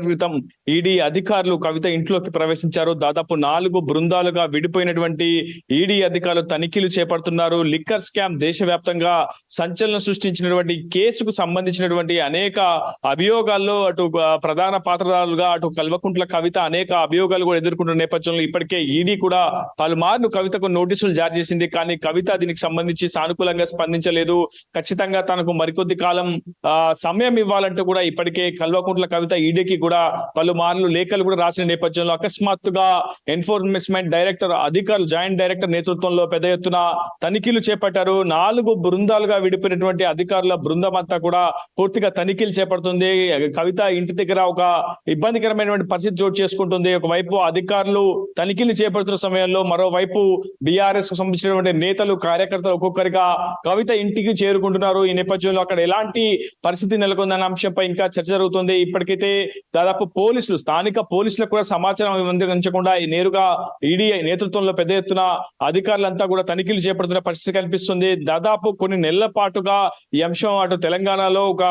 క్రితం ఈడీ అధికారులు కవిత ఇంట్లోకి ప్రవేశించారు. దాదాపు నాలుగు బృందాలుగా విడిపోయినటువంటి ఈడీ అధికారులు తనిఖీలు చేపడుతున్నారు. లిక్కర్ స్కామ్ దేశవ్యాప్తంగా సంచలనం సృష్టించినటువంటి కేసుకు సంబంధించినటువంటి అనేక అభియోగాల్లో అటు ప్రధాన పాత్రదారులుగా అటు కల్వకుంట్ల కవిత అనేక అభియోగాలు కూడా ఎదుర్కొంటున్న నేపథ్యంలో ఇప్పటికే ఈడీ కూడా పలుమార్లు కవితకు నోటీసులు జారీ చేసింది. కానీ కవిత దీనికి సంబంధించి సానుకూలంగా స్పందించలేదు. ఖచ్చితంగా తనకు మరికొద్ది కాలం సమయం ఇవ్వాలంటూ కూడా ఇప్పటికే కల్వకుంట్ల కవిత ఈడీకి కూడా పలుమార్లు లేఖలు కూడా రాసిన నేపథ్యంలో అకస్మాత్తుగా ఎన్ఫోర్స్మెంట్ డైరెక్టర్ అధికారులు జాయింట్ డైరెక్టర్ నేతృత్వంలో పెద్ద ఎత్తున తనిఖీలు చేపట్టారు. నాలుగు బృందాలుగా విడిపోయినటువంటి అధికారుల బృందం అంతా కూడా పూర్తిగా తనిఖీలు చేపడుతుంది. కవిత ఇంటి దగ్గర ఒక ఇబ్బందికరమైనటువంటి పరిస్థితి చోటు చేసుకుంటుంది. ఒకవైపు అధికారులు తనిఖీలు చేపడుతున్న సమయంలో మరోవైపు బీఆర్ఎస్కు సంబంధించినటువంటి నేతలు కార్యకర్తలు ఒక్కొక్కరిగా కవిత ఇంటికి చేరుకుంటున్నారు. ఈ నేపథ్యంలో అక్కడ ఎలాంటి పరిస్థితి నెలకొందన్న అంశంపై ఇంకా చర్చ జరుగుతుంది. ఇప్పటికైతే దాదాపు పోలీసులు స్థానిక పోలీసులకు కూడా సమాచారం అందించకుండా ఈ నేరుగా ఈడీ నేతృత్వంలో పెద్ద ఎత్తున అధికారులంతా కూడా తనిఖీలు చేపడుతున్న పరిస్థితి కనిపిస్తుంది. దాదాపు కొన్ని నెలల పాటుగా ఈ అంశం అటు తెలంగాణలో ఒక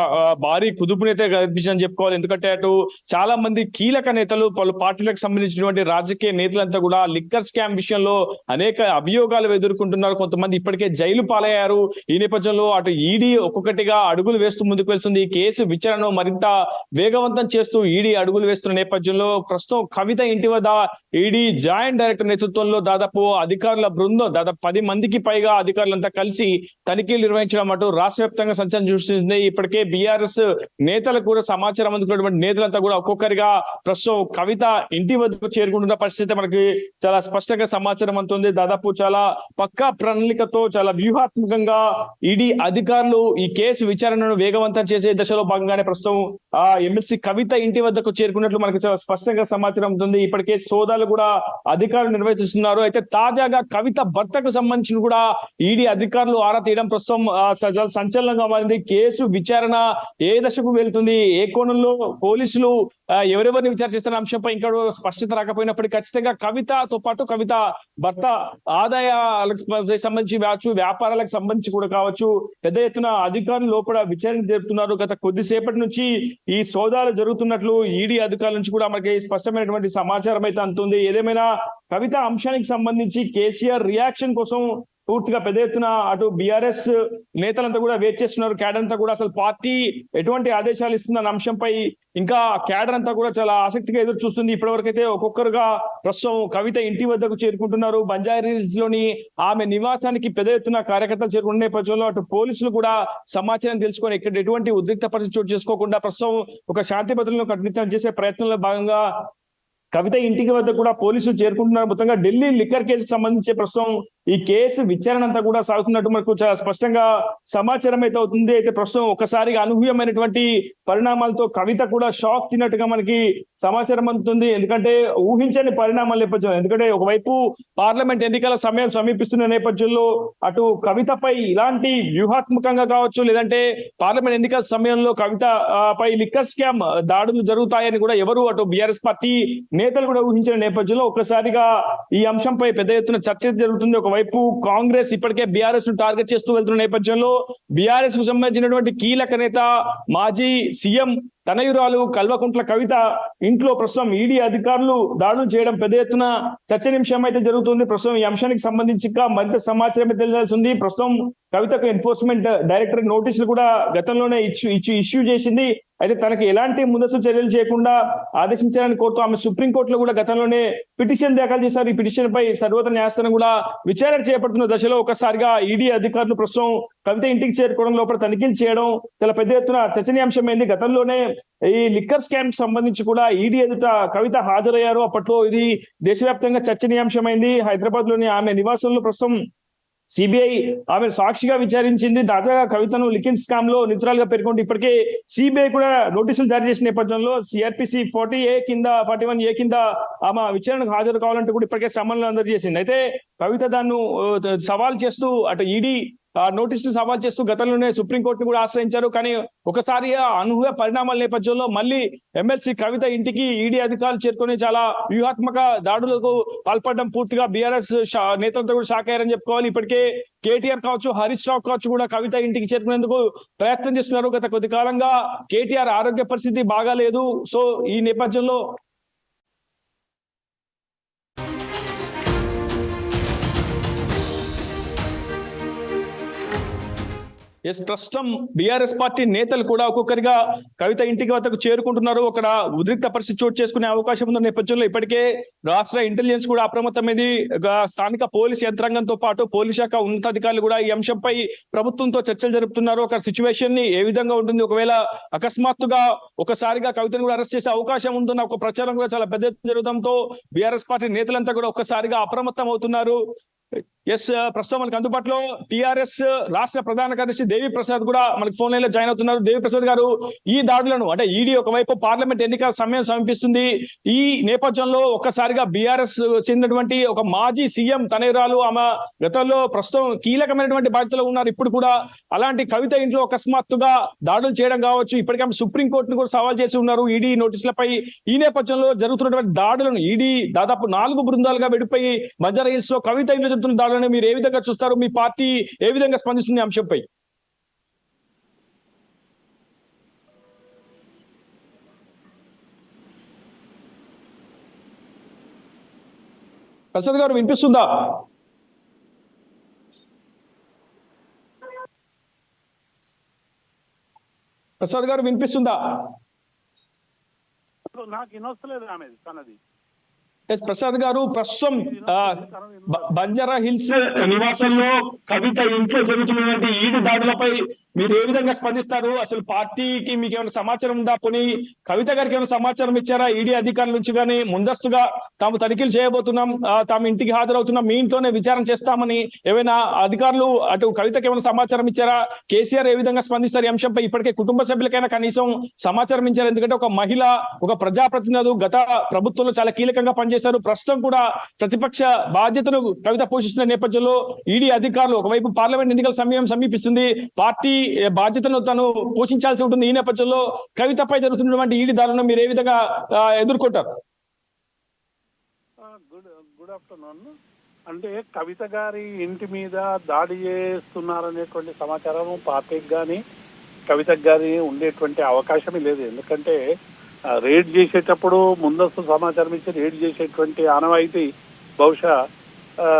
భారీ కుదుపునైతే కనిపించిందని చెప్పుకోవాలి. ఎందుకంటే అటు చాలా మంది కీలక నేతలు పలు పార్టీలకు సంబంధించినటువంటి రాజకీయ నేతలంతా కూడా లిక్కర్ స్కామ్ విషయంలో అనేక అభియోగాలు ఎదుర్కొంటున్నారు. కొంతమంది ఇప్పటికే జైలు పాలయ్యారు. ఈ నేపథ్యంలో అటు ఈడీ ఒక్కొక్కటిగా అడుగులు వేస్తూ ముందుకు వెళ్తుంది. ఈ కేసు విచారణను మరింత వేగవంతం చేస్తూ ఈడీ అడుగులు వేస్తున్న నేపథ్యంలో ప్రస్తుతం కవిత ఇంటి వద్ద ఈడీ జాయింట్ డైరెక్టర్ నేతృత్వంలో దాదాపు అధికారుల బృందం దాదాపు పది మందికి పైగా అధికారులంతా కలిసి తనిఖీలు నిర్వహించడం అటు రాష్ట్ర వ్యాప్తంగా సంచలనం సృష్టించింది ఇప్పటికే బీఆర్ఎస్ నేతలకు కూడా సమాచారం అందుకున్నటువంటి నేతలంతా కూడా ఒక్కొక్కరిగా ప్రస్తుతం కవిత ఇంటి వద్దకు చేరుకుంటున్న పరిస్థితి మనకి చాలా స్పష్టంగా సమాచారం అందుతుంది. దాదాపు చాలా పక్కా ప్రణాళికతో చాలా వ్యూహాత్మకంగా ఈడీ అధికారులు ఈ కేసు విచారణను వేగవంతం చేసే దశలో భాగంగానే ప్రస్తుతం ఆ ఎమ్మెల్సీ కవిత ఇంటి వద్దకు చేరుకున్నట్లు మనకు చాలా స్పష్టంగా సమాచారం ఉంటుంది ఇప్పటికే సోదాలు కూడా అధికారులు నిర్వహిస్తున్నారు. అయితే తాజాగా కవిత భర్తకు సంబంధించిన కూడా ఈడీ అధికారులు ఆరా తీయడం ప్రస్తుతం చాలా సంచలనంగా మారింది. కేసు విచారణ ఏ దశకు వెళ్తుంది? ఏ కోణంలో పోలీసులు ఎవరెవరిని విచారణ చేస్తున్న అంశంపై ఇంకా స్పష్టత రాకపోయినప్పటికీ ఖచ్చితంగా కవితతో పాటు కవిత భర్త ఆదాయాలకు సంబంధించి కావచ్చు వ్యాపారాలకు సంబంధించి కూడా కావచ్చు పెద్ద ఎత్తున అధికారులు లోపల విచారణ జరుపుతున్నారు. గత కొద్దిసేపటి నుంచి ఈ సోదాలు జరుగుతున్నట్లు ఈడీ అధికారుల నుంచి కూడా మనకి స్పష్టమైనటువంటి సమాచారం అయితే అందుతుంది. ఏదేమైనా కవిత అంశానికి సంబంధించి కేసీఆర్ రియాక్షన్ కోసం పూర్తిగా పెద్ద ఎత్తున అటు బీఆర్ఎస్ నేతలంతా కూడా వెయిట్ చేస్తున్నారు. క్యాడర్ అంతా కూడా అసలు పార్టీ ఎటువంటి ఆదేశాలు ఇస్తుందన్న అంశంపై ఇంకా క్యాడర్ అంతా కూడా చాలా ఆసక్తిగా ఎదురు చూస్తుంది. ఇప్పటివరకైతే ఒక్కొక్కరుగా ప్రస్తుతం కవిత ఇంటి వద్దకు చేరుకుంటున్నారు. బంజారీస్లోని ఆమె నివాసానికి పెద్ద ఎత్తున కార్యకర్తలు చేరుకున్న నేపథ్యంలో అటు పోలీసులు కూడా సమాచారం తెలుసుకొని ఇక్కడ ఎటువంటి ఉద్రిక్త పరిస్థితి చోటు చేసుకోకుండా ప్రస్తుతం ఒక శాంతి భద్రతలను కట్టుదిట్టం చేసే ప్రయత్నంలో భాగంగా కవిత ఇంటికి వద్ద కూడా పోలీసులు చేరుకుంటున్నారు. మొత్తంగా ఢిల్లీ లిక్కర్ కేసుకు సంబంధించి ప్రస్తుతం ఈ కేసు విచారణ అంతా కూడా సాగుతున్నట్టు మనకు చాలా స్పష్టంగా సమాచారం అయితే అవుతుంది. అయితే ప్రస్తుతం ఒకసారిగా అనూహ్యమైనటువంటి పరిణామాలతో కవిత కూడా షాక్ తిన్నట్టుగా మనకి సమాచారం అందుతుంది. ఎందుకంటే ఊహించని పరిణామాల నేపథ్యం ఎందుకంటే ఒకవైపు పార్లమెంట్ ఎన్నికల సమయం సమీపిస్తున్న నేపథ్యంలో అటు కవితపై ఇలాంటి వ్యూహాత్మకంగా కావచ్చు లేదంటే పార్లమెంట్ ఎన్నికల సమయంలో కవిత పై లిక్కర్ స్కామ్ దాడులు జరుగుతాయని కూడా ఎవరు అటు బీఆర్ఎస్ పార్టీ నేతలు కూడా ఊహించిన నేపథ్యంలో ఒక్కసారిగా ఈ అంశంపై పెద్ద ఎత్తున చర్చ జరుగుతుంది. ఒకవైపు కాంగ్రెస్ ఇప్పటికే బీఆర్ఎస్ను టార్గెట్ చేస్తూ వెళ్తున్న నేపథ్యంలో బీఆర్ఎస్కు సంబంధించినటువంటి కీలక నేత మాజీ సీఎం తనయురాలు కల్వకుంట్ల కవిత ఇంట్లో ప్రస్తుతం ఈడీ అధికారులు దాడులు చేయడం పెద్ద ఎత్తున చర్చనీయాంశం అయితే జరుగుతుంది. ప్రస్తుతం ఈ అంశానికి సంబంధించి మరింత సమాచారం తెలియాల్సి ఉంది ప్రస్తుతం కవితకు ఎన్ఫోర్స్మెంట్ డైరెక్టర్ నోటీసులు కూడా గతంలోనే ఇచ్చి ఇచ్చి ఇష్యూ చేసింది. అయితే తనకి ఎలాంటి ముందస్తు చర్యలు చేయకుండా ఆదేశించాలని కోరుతూ ఆమె సుప్రీంకోర్టులో కూడా గతంలోనే పిటిషన్ దాఖలు చేశారు. ఈ పిటిషన్ పై సర్వోత్తర న్యాయస్థానం కూడా విచారణ చేపడుతున్న దశలో ఒకసారిగా ఈడీ అధికారులు ప్రస్తుతం కవిత ఇంటికి చేరుకోవడం లోపల తనిఖీలు చేయడం చాలా పెద్ద ఎత్తున చర్చనీయాంశమైంది. గతంలోనే ఈ లిక్కర్ స్కామ్ సంబంధించి కూడా ఈడీ ఎదుట కవిత హాజరయ్యారు. అప్పట్లో ఇది దేశవ్యాప్తంగా చర్చనీయాంశమైంది. హైదరాబాద్లోని ఆమె నివాసంలో ప్రస్తుతం సిబిఐ ఆమె సాక్షిగా విచారించింది. తాజాగా కవితను లికిన్ స్కామ్లో నిత్రాలుగా పేర్కొంటూ ఇప్పటికే సిబిఐ కూడా నోటీసులు జారీ చేసిన నేపథ్యంలో సిఆర్పిసి ఫార్టీ ఏ కింద ఫార్టీ వన్ ఏ కింద ఆమె విచారణకు హాజరు కావాలంటే కూడా ఇప్పటికే సమన్లు అందజేసింది. అయితే కవిత దాన్ని సవాల్ చేస్తూ అటు ఈడీ నోటీస్ సవాల్ చేస్తూ గతంలోనే సుప్రీంకోర్టును కూడా ఆశ్రయించారు. కానీ ఒకసారి అనూహ్య పరిణామాల నేపథ్యంలో మళ్ళీ ఎమ్మెల్సీ కవిత ఇంటికి ఈడీ అధికారులు చేరుకొని చాలా వ్యూహాత్మక దాడులకు పాల్పడడం పూర్తిగా బీఆర్ఎస్ నేతలతో కూడా షాక్ అయ్యారని చెప్పుకోవాలి. ఇప్పటికే కేటీఆర్ కావచ్చు హరీష్ రావు కావచ్చు కూడా కవిత ఇంటికి చేరుకునేందుకు ప్రయత్నం చేస్తున్నారు. గత కొద్ది కాలంగా కేటీఆర్ ఆరోగ్య పరిస్థితి బాగాలేదు. సో ఈ నేపథ్యంలో ఎస్ ప్రస్తుతం బీఆర్ఎస్ పార్టీ నేతలు కూడా ఒక్కొక్కరిగా కవిత ఇంటికి వద్దకు చేరుకుంటున్నారు. అక్కడ ఉద్రిక్త పరిస్థితి చోటు చేసుకునే అవకాశం ఉన్న నేపథ్యంలో ఇప్పటికే రాష్ట్ర ఇంటెలిజెన్స్ కూడా అప్రమత్తమైంది. స్థానిక పోలీస్ యంత్రాంగంతో పాటు పోలీస్ శాఖ ఉన్నతాధికారులు కూడా ఈ అంశంపై ప్రభుత్వంతో చర్చలు జరుపుతున్నారు. ఒక సిచ్యువేషన్ని ఏ విధంగా ఉంటుంది? ఒకవేళ అకస్మాత్తుగా ఒకసారిగా కవితను కూడా అరెస్ట్ చేసే అవకాశం ఉందన్న ఒక ప్రచారం కూడా చాలా పెద్ద జరగడంతో బీఆర్ఎస్ పార్టీ నేతలంతా కూడా ఒక్కసారిగా అప్రమత్తం అవుతున్నారు ఎస్ uh, ప్రస్తుతం మనకి అందుబాటులో టిఆర్ఎస్ రాష్ట్ర ప్రధాన కార్యదర్శి దేవి ప్రసాద్ కూడా మనకి ఫోన్ లైన్లో జాయిన్ అవుతున్నారు. దేవి ప్రసాద్ గారు ఈ దాడులను అంటే ఈడీ ఒకవైపు పార్లమెంట్ ఎన్నికల సమయం సమీపిస్తుంది. ఈ నేపథ్యంలో ఒక్కసారిగా బీఆర్ఎస్ చెందినటువంటి ఒక మాజీ సీఎం తనేరాలు ఆమె గతంలో ప్రస్తుతం కీలకమైనటువంటి బాధ్యతలో ఉన్నారు. ఇప్పుడు కూడా అలాంటి కవిత ఇంట్లో అకస్మాత్తుగా దాడులు చేయడం కావచ్చు. ఇప్పటికే ఆమె సుప్రీంకోర్టును కూడా సవాల్ చేసి ఉన్నారు. ఈడీ నోటీసులపై ఈ నేపథ్యంలో జరుగుతున్నటువంటి దాడులను ఈడీ దాదాపు నాలుగు బృందాలుగా విడిపోయి మధ్య హిల్స్లో కవిత ఇంట్లో జరుగుతున్న దాడులను మీరు ఏ విధంగా చూస్తారు? మీ పార్టీ ఏ విధంగా స్పందిస్తుంది అంశంపై? ప్రసాద్ గారు వినిపిస్తుందా? ప్రసాద్ గారు వినిపిస్తుందా? నాకు వినొస్తలేదు ఆమె తనది. ఎస్ ప్రసాద్ గారు ప్రస్తుతం బంజారా హిల్స్ నివాసంలో కవిత ఇంట్లో జరుగుతున్నటువంటి ఈడు దాడులపై మీరు ఏ విధంగా స్పందిస్తారు? అసలు పార్టీకి మీకు ఏమైనా సమాచారం ఉందా? పోనీ కవిత గారికి ఏమైనా సమాచారం ఇచ్చారా? ఈడీ అధికారుల నుంచి కానీ ముందస్తుగా తాము తనిఖీలు చేయబోతున్నాం తాము ఇంటికి హాజరవుతున్నాం మీ ఇంట్లోనే విచారణ చేస్తామని ఏమైనా అధికారులు అటు కవితకి ఏమైనా సమాచారం ఇచ్చారా? కేసీఆర్ ఏ విధంగా స్పందిస్తారు? ఈ అంశంపై ఇప్పటికే కుటుంబ సభ్యులకైనా కనీసం సమాచారం ఇచ్చారు. ఎందుకంటే ఒక మహిళ ఒక ప్రజాప్రతినిధులు గత ప్రభుత్వంలో చాలా కీలకంగా పనిచేశారు. ప్రస్తుతం కూడా ప్రతిపక్ష బాధ్యతను కవిత పోషిస్తున్న నేపథ్యంలో ఈడీ అధికారులు ఒకవైపు పార్లమెంట్ ఎన్నికల సమయం సమీపిస్తుంది. పార్టీ బాధ్యతను తను పోషించాల్సి ఉంటుంది. ఈ నేపథ్యంలో కవితపై జరుగుతున్నటువంటి ఈడీ దాడులను మీరు ఏ విధంగా ఎదుర్కొంటారు? Good afternoon. అంటే కవిత గారి ఇంటి మీద దాడి చేస్తున్నారనేటువంటి సమాచారం పార్టీకి కానీ కవిత గారి ఉండేటువంటి అవకాశమే లేదు. ఎందుకంటే రేడ్ చేసేటప్పుడు ముందస్తు సమాచారం ఇచ్చి రేడ్ చేసేటువంటి ఆనవాయితీ బహుశా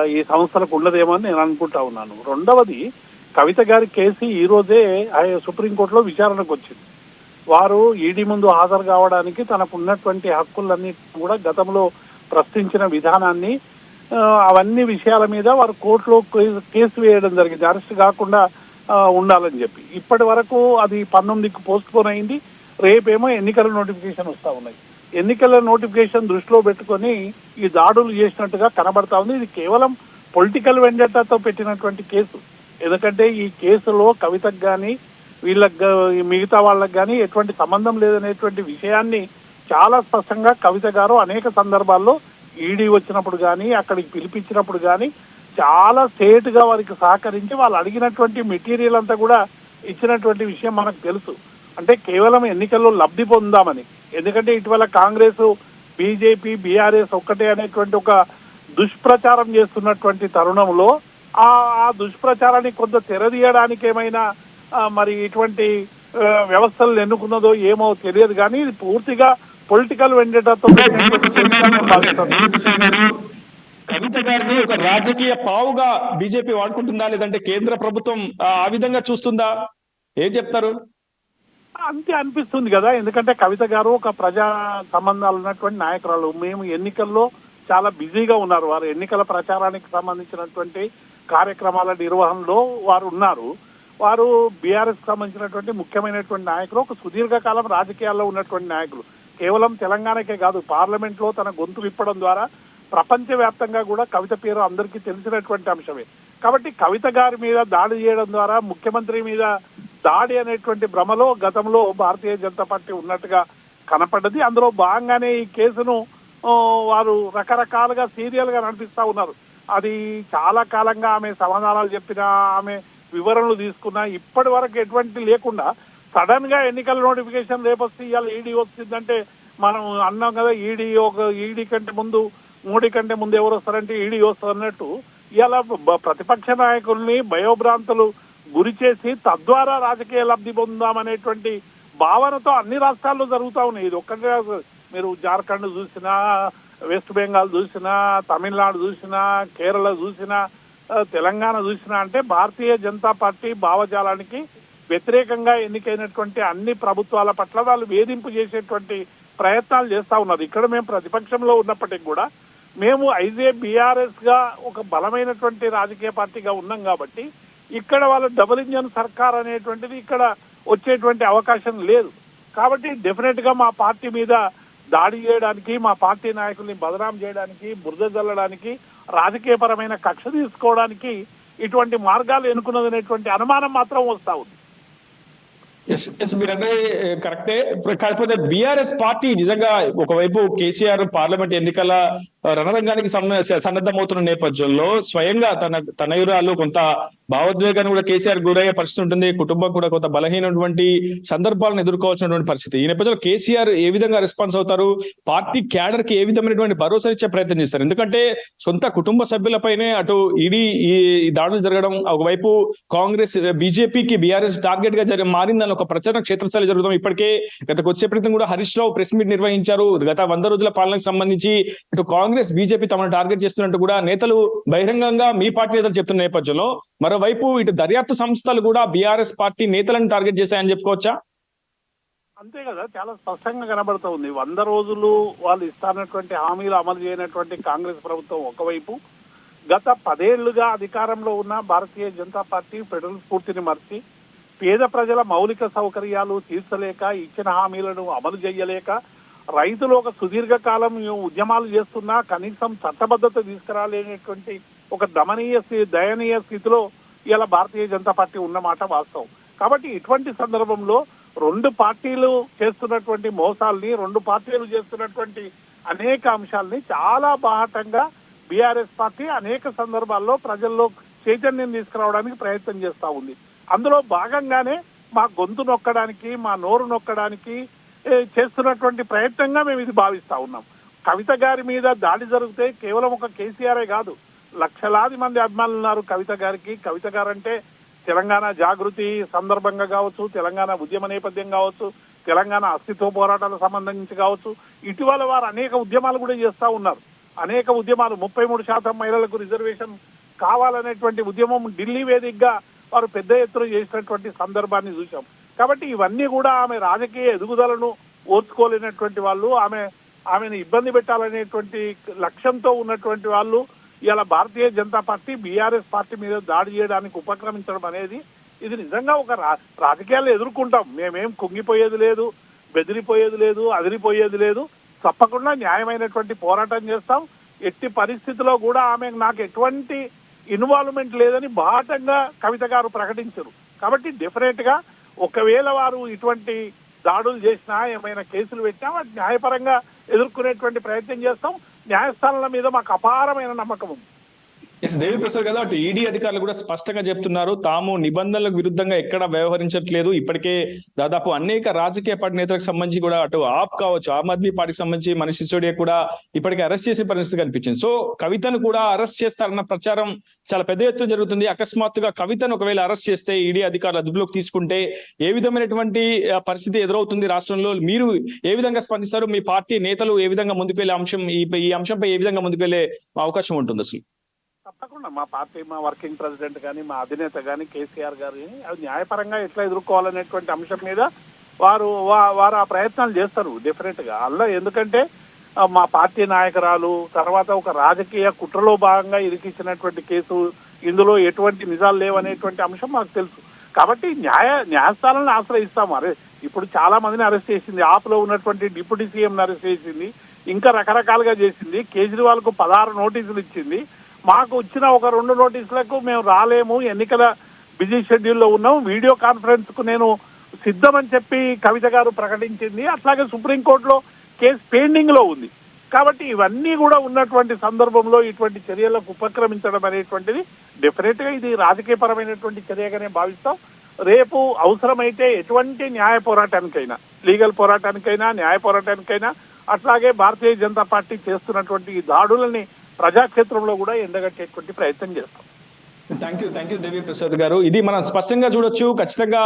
ఈ సంస్థలకు ఉండదేమో అని నేను అనుకుంటా ఉన్నాను. రెండవది కవిత గారి కేసు ఈ రోజే ఆ సుప్రీంకోర్టులో విచారణకు వచ్చింది. వారు ఈడీ ముందు హాజరు కావడానికి తనకు ఉన్నటువంటి హక్కులన్నీ కూడా గతంలో ప్రశ్నించిన విధానాన్ని అవన్నీ విషయాల మీద వారు కోర్టులో కేసు- కేసు వేయడం జరిగింది. అరెస్ట్ కాకుండా ఉండాలని చెప్పి. ఇప్పటి వరకు అది పంతొమ్మిదికి పోస్ట్ పోన్ అయింది. రేపేమో ఎన్నికల నోటిఫికేషన్ వస్తా ఉన్నాయి. ఎన్నికల నోటిఫికేషన్ దృష్టిలో పెట్టుకొని ఈ దాడులు చేసినట్టుగా కనబడతా ఉంది. ఇది కేవలం పొలిటికల్ వెండటాతో పెట్టినటువంటి కేసు. ఎందుకంటే ఈ కేసులో కవితకు కానీ వీళ్ళకి మిగతా వాళ్ళకి కానీ ఎటువంటి సంబంధం లేదనేటువంటి విషయాన్ని చాలా స్పష్టంగా కవిత గారు అనేక సందర్భాల్లో ఈడీ వచ్చినప్పుడు కానీ అక్కడికి పిలిపించినప్పుడు కానీ చాలా స్టేట్గా వారికి సహకరించి వాళ్ళు అడిగినటువంటి మెటీరియల్ అంతా కూడా ఇచ్చినటువంటి విషయం మనకు తెలుసు. అంటే కేవలం ఎన్నికల్లో లబ్ధి పొందామని. ఎందుకంటే ఇటీవల కాంగ్రెస్ బీజేపీ బీఆర్ఎస్ ఒక్కటే అనేటువంటి ఒక దుష్ప్రచారం చేస్తున్నటువంటి తరుణంలో ఆ ఆ దుష్ప్రచారాన్ని కొంత తెరదీయడానికి ఏమైనా మరి ఇటువంటి వ్యవస్థలు ఎన్నుకున్నదో ఏమో తెలియదు కానీ ఇది పూర్తిగా పొలిటికల్ వెండేటాతో కవిత గారిని ఒక రాజకీయ పావుగా బీజేపీ వాడుకుంటుందా? లేదంటే కేంద్ర ప్రభుత్వం ఆ విధంగా చూస్తుందా? ఏం చెప్తారు? అంతే అనిపిస్తుంది కదా. ఎందుకంటే కవిత గారు ఒక ప్రజా సంబంధాలు ఉన్నటువంటి నాయకురాలు. మేము ఎన్నికల్లో చాలా బిజీగా ఉన్నారు. వారు ఎన్నికల ప్రచారానికి సంబంధించినటువంటి కార్యక్రమాల నిర్వహణలో వారు ఉన్నారు. వారు బీఆర్ఎస్ సంబంధించినటువంటి ముఖ్యమైనటువంటి నాయకులు ఒక సుదీర్ఘకాలం రాజకీయాల్లో ఉన్నటువంటి నాయకులు. కేవలం తెలంగాణకే కాదు పార్లమెంట్లో తన గొంతు విప్పడం ద్వారా ప్రపంచవ్యాప్తంగా కూడా కవిత పేరు అందరికీ తెలిసినటువంటి అంశమే. కాబట్టి కవిత గారి మీద దాడి చేయడం ద్వారా ముఖ్యమంత్రి మీద దాడి అనేటువంటి భ్రమలో గతంలో భారతీయ జనతా పార్టీ ఉన్నట్టుగా కనపడ్డది. అందులో భాగంగానే ఈ కేసును వారు రకరకాలుగా సీరియల్గా నడిపిస్తా ఉన్నారు. అది చాలా కాలంగా ఆమె సమాధానాలు చెప్పినా ఆమె వివరణలు తీసుకున్నా ఇప్పటి వరకు ఎటువంటి లేకుండా సడన్గా ఎన్నికల నోటిఫికేషన్ రేపు వస్తే ఇవాళ ఈడీ వచ్చిందంటే మనం అన్నాం కదా ఈడీ ఒక ఈడీ కంటే ముందు మోడీ కంటే ముందు ఎవరు వస్తారంటే ఈడీ వస్తారు అన్నట్టు ఇవాళ ప్రతిపక్ష నాయకుల్ని భయోభ్రాంతులు గురి చేసి తద్వారా రాజకీయ లబ్ధి పొందామనేటువంటి భావనతో అన్ని రాష్ట్రాల్లో జరుగుతా ఉన్నాయి. ఇది ఒక్కటే మీరు జార్ఖండ్ చూసినా వెస్ట్ బెంగాల్ చూసినా తమిళనాడు చూసినా కేరళ చూసినా తెలంగాణ చూసినా అంటే భారతీయ జనతా పార్టీ భావజాలానికి వ్యతిరేకంగా ఎన్నికైనటువంటి అన్ని ప్రభుత్వాల పట్ల వాళ్ళు వేధింపు చేసేటువంటి ప్రయత్నాలు చేస్తా ఉన్నారు. ఇక్కడ మేము ప్రతిపక్షంలో ఉన్నప్పటికీ కూడా మేము ఐజే బీఆర్ఎస్గా ఒక బలమైనటువంటి రాజకీయ పార్టీగా ఉన్నాం కాబట్టి ఇక్కడ వాళ్ళ డబుల్ ఇంజన్ సర్కార్ అనేటువంటిది ఇక్కడ వచ్చేటువంటి అవకాశం లేదు. కాబట్టి డెఫినెట్గా మా పార్టీ మీద దాడి చేయడానికి మా పార్టీ నాయకుల్ని బదనాం చేయడానికి బురద జల్లడానికి రాజకీయపరమైన కక్ష తీసుకోవడానికి ఇటువంటి మార్గాలు ఎన్నుకున్నదనేటువంటి అనుమానం మాత్రం వస్తా ఉంది. ఎస్ ఎస్ మీరంటే కరెక్టే. కాకపోతే బీఆర్ఎస్ పార్టీ నిజంగా ఒకవైపు కేసీఆర్ పార్లమెంట్ ఎన్నికల రణరంగానికి సన్నద్ధమవుతున్న నేపథ్యంలో స్వయంగా తన తనయురాలు కొంత భావోద్వేగాన్ని కూడా కేసీఆర్ గురయ్యే పరిస్థితి ఉంటుంది. కుటుంబం కూడా కొంత బలహీనటువంటి సందర్భాలను ఎదుర్కోవాల్సినటువంటి పరిస్థితి. ఈ నేపథ్యంలో కేసీఆర్ ఏ విధంగా రెస్పాన్స్ అవుతారు? పార్టీ క్యాడర్కి ఏ విధమైనటువంటి భరోసా ఇచ్చే ప్రయత్నం చేస్తారు? ఎందుకంటే సొంత కుటుంబ సభ్యులపైనే అటు ఈడీ ఈ ఈ దాడులు జరగడం ఒకవైపు కాంగ్రెస్ బీజేపీకి బీఆర్ఎస్ టార్గెట్గా జరిగి మారిందని ఒక ప్రచార క్షేత్రస్థాయి జరుగుతాం. ఇప్పటికే గత కొద్దిసేపు క్రితం కూడా హరీష్ రావు ప్రెస్ మీట్ నిర్వహించారు. గత వంద రోజుల పాలనకు సంబంధించి ఇటు కాంగ్రెస్ బీజేపీ తమను టార్గెట్ చేస్తున్నట్టు కూడా నేతలు బహిరంగంగా మీ పార్టీ నేతలు చెప్తున్న నేపథ్యంలో మరోవైపు ఇటు దర్యాప్తు సంస్థలు కూడా బీఆర్ఎస్ పార్టీ నేతలను టార్గెట్ చేశాయని చెప్పుకోవచ్చా? అంతే కదా. చాలా స్పష్టంగా కనబడుతూ ఉంది. వంద రోజులు వాళ్ళు ఇస్తానటువంటి హామీలు అమలు చేయనటువంటి కాంగ్రెస్ ప్రభుత్వం ఒకవైపు గత పదేళ్ళుగా అధికారంలో ఉన్న భారతీయ జనతా పార్టీ ఫెడరల్ స్ఫూర్తిని మర్చి పేద ప్రజల మౌలిక సౌకర్యాలు తీర్చలేక ఇచ్చిన హామీలను అమలు చేయలేక రైతులు ఒక సుదీర్ఘకాలం ఉద్యమాలు చేస్తున్నా కనీసం చట్టబద్ధత తీసుకురాలేనటువంటి ఒక దమనీయ దయనీయ స్థితిలో ఇలా భారతీయ జనతా పార్టీ ఉన్నమాట వాస్తవం. కాబట్టి ఇటువంటి సందర్భంలో రెండు పార్టీలు చేస్తున్నటువంటి మోసాల్ని రెండు పార్టీలు చేస్తున్నటువంటి అనేక అంశాల్ని చాలా బాహటంగా బీఆర్ఎస్ పార్టీ అనేక సందర్భాల్లో ప్రజల్లో చైతన్యం తీసుకురావడానికి ప్రయత్నం చేస్తా ఉంది. అందులో భాగంగానే మా గొంతు నొక్కడానికి మా నోరు నొక్కడానికి చేస్తున్నటువంటి ప్రయత్నంగా మేము ఇది భావిస్తా ఉన్నాం. కవిత గారి మీద దాడి జరిగితే కేవలం ఒక కేసీఆరే కాదు. లక్షలాది మంది అభిమానులు ఉన్నారు కవిత గారికి. కవిత గారు అంటే తెలంగాణ జాగృతి సందర్భంగా కావచ్చు తెలంగాణ ఉద్యమ నేపథ్యం కావచ్చు తెలంగాణ అస్తిత్వ పోరాటాల సంబంధించి కావచ్చు. ఇటీవల వారు అనేక ఉద్యమాలు కూడా చేస్తూ ఉన్నారు. అనేక ఉద్యమాలు ముప్పై మూడు శాతం మహిళలకు రిజర్వేషన్ కావాలనేటువంటి ఉద్యమం ఢిల్లీ వేదికగా వారు పెద్ద ఎత్తున చేసినటువంటి సందర్భాన్ని చూశాం. కాబట్టి ఇవన్నీ కూడా ఆమె రాజకీయ ఎదుగుదలను ఓర్చుకోలేనటువంటి వాళ్ళు ఆమె ఆమెను ఇబ్బంది పెట్టాలనేటువంటి లక్ష్యంతో ఉన్నటువంటి వాళ్ళు ఇలా Bharatiya Janata party BRS party మీద దాడి చేయడానికి ఉపక్రమించడం అనేది ఇది నిజంగా ఒక రా రాజకీయాలు ఎదుర్కొంటాం. మేమేం కుంగిపోయేది లేదు బెదిరిపోయేది లేదు అదిరిపోయేది లేదు. తప్పకుండా న్యాయమైనటువంటి పోరాటం చేస్తాం. ఎట్టి పరిస్థితిలో కూడా ఆమె నాకు ఎటువంటి ఇన్వాల్వ్మెంట్ లేదని బాటంగా కవిత గారు ప్రకటించరు. కాబట్టి డెఫినెట్గా ఒకవేళ వారు ఇటువంటి దాడులు చేసినా ఏమైనా కేసులు పెట్టినా వాటి న్యాయపరంగా ఎదుర్కొనేటువంటి ప్రయత్నం చేస్తాం. న్యాయస్థానాల మీద మాకు అపారమైన నమ్మకం ఉంది. ఎస్ దేవి ప్రసాద్ కదా అటు ఈడీ అధికారులు కూడా స్పష్టంగా చెప్తున్నారు. తాము నిబంధనలకు విరుద్ధంగా ఎక్కడ వ్యవహరించట్లేదు. ఇప్పటికే దాదాపు అనేక రాజకీయ పార్టీ నేతలకు సంబంధించి కూడా అటు ఆప్ కావచ్చు ఆమ్ ఆద్మీ పార్టీకి సంబంధించి మనీష్ సిసోడియా కూడా ఇప్పటికే అరెస్ట్ చేసే పరిస్థితి కనిపించింది. సో కవితను కూడా అరెస్ట్ చేస్తారన్న ప్రచారం చాలా పెద్ద ఎత్తున జరుగుతుంది. అకస్మాత్తుగా కవితను ఒకవేళ అరెస్ట్ చేస్తే ఈడీ అధికారులు అదుపులోకి తీసుకుంటే ఏ విధమైనటువంటి పరిస్థితి ఎదురవుతుంది రాష్ట్రంలో? మీరు ఏ విధంగా స్పందిస్తారు? మీ పార్టీ నేతలు ఏ విధంగా ముందుకు వెళ్ళే అంశం ఈ ఈ అంశంపై ఏ విధంగా ముందుకు వెళ్ళే అవకాశం ఉంటుంది అసలు? తప్పకుండా. మా పార్టీ మా వర్కింగ్ ప్రెసిడెంట్ కానీ మా అధినేత కానీ కేసీఆర్ గారు కానీ అది న్యాయపరంగా ఎట్లా ఎదుర్కోవాలనేటువంటి అంశం మీద వారు వారు ఆ ప్రయత్నాలు చేస్తారు డెఫినెట్గా. అలా ఎందుకంటే మా పార్టీ నాయకురాలు తర్వాత ఒక రాజకీయ కుట్రలో భాగంగా ఇరికించినటువంటి కేసు ఇందులో ఎటువంటి నిజాలు లేవనేటువంటి అంశం మాకు తెలుసు. కాబట్టి న్యాయ న్యాయస్థానాలను ఆశ్రయిస్తాము. అరే ఇప్పుడు చాలా మందిని అరెస్ట్ చేసింది. ఆప్లో ఉన్నటువంటి డిప్యూటీ సీఎంని అరెస్ట్ చేసింది. ఇంకా రకరకాలుగా చేసింది. కేజ్రీవాల్కు పదహారు నోటీసులు ఇచ్చింది. మాకు వచ్చిన ఒక రెండు నోటీసులకు మేము రాలేము. ఎన్నికల బిజీ షెడ్యూల్లో ఉన్నాం. వీడియో కాన్ఫరెన్స్కు నేను సిద్ధమని చెప్పి కవిత గారు ప్రకటించింది. అట్లాగే సుప్రీంకోర్టులో కేసు పెండింగ్లో ఉంది. కాబట్టి ఇవన్నీ కూడా ఉన్నటువంటి సందర్భంలో ఇటువంటి చర్యలకు ఉపక్రమించడం అనేటువంటిది డెఫినెట్గా ఇది రాజకీయపరమైనటువంటి చర్యగానే భావిస్తాం. రేపు అవసరమైతే ఎటువంటి న్యాయ పోరాటానికైనా లీగల్ పోరాటానికైనా న్యాయ పోరాటానికైనా అట్లాగే భారతీయ జనతా పార్టీ చేస్తున్నటువంటి దాడులని ప్రజాక్షేత్రంలో కూడా ఎండగట్టేటువంటి ప్రయత్నం చేస్తాం. Thank you thank you Devi Prasad గారు. ఇది మనం స్పష్టంగా చూడొచ్చు. ఖచ్చితంగా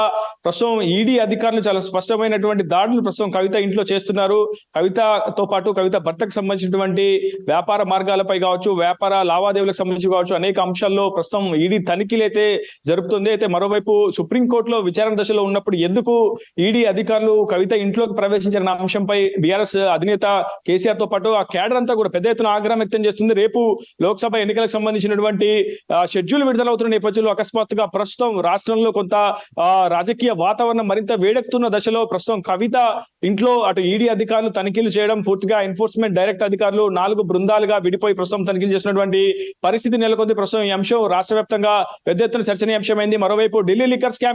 ప్రస్తుతం ఈడీ అధికారులు చాలా స్పష్టమైనటువంటి దాడులు ప్రస్తుతం కవిత ఇంట్లో చేస్తున్నారు. కవితతో పాటు కవిత భర్తకు సంబంధించినటువంటి వ్యాపార మార్గాలపై కావచ్చు వ్యాపార లావాదేవీలకు సంబంధించి కావచ్చు అనేక అంశాల్లో ప్రస్తుతం ఈడీ తనిఖీలు అయితే జరుపుతుంది. అయితే మరోవైపు సుప్రీంకోర్టులో విచారణ దశలో ఉన్నప్పుడు ఎందుకు ఈడీ అధికారులు కవిత ఇంట్లోకి ప్రవేశించిన అంశంపై బీఆర్ఎస్ అధినేత కేసీఆర్తో పాటు ఆ కేడర్ అంతా కూడా పెద్ద ఎత్తున ఆగ్రహం వ్యక్తం చేస్తుంది. రేపు లోక్సభ ఎన్నికలకు సంబంధించినటువంటి షెడ్యూల్ విడుదలవుతున్న నేపథ్యంలో అకస్మాత్తుగా ప్రస్తుతం రాష్ట్రంలో కొంత రాజకీయ వాతావరణం మరింత వేడెక్కుతున్న దశలో ప్రస్తుతం కవిత ఇంట్లో అటు ఈడీ అధికారులు తనిఖీలు చేయడం పూర్తిగా ఎన్ఫోర్స్మెంట్ డైరెక్ట్ అధికారులు నాలుగు బృందాలుగా విడిపోయి ప్రస్తుతం తనిఖీలు చేసినటువంటి పరిస్థితి నెలకొంది. ప్రస్తుతం ఈ అంశం రాష్ట్ర వ్యాప్తంగా పెద్ద ఎత్తున చర్చనీయాంశమైంది. మరోవైపు ఢిల్లీ లిక్కర్ స్కామ్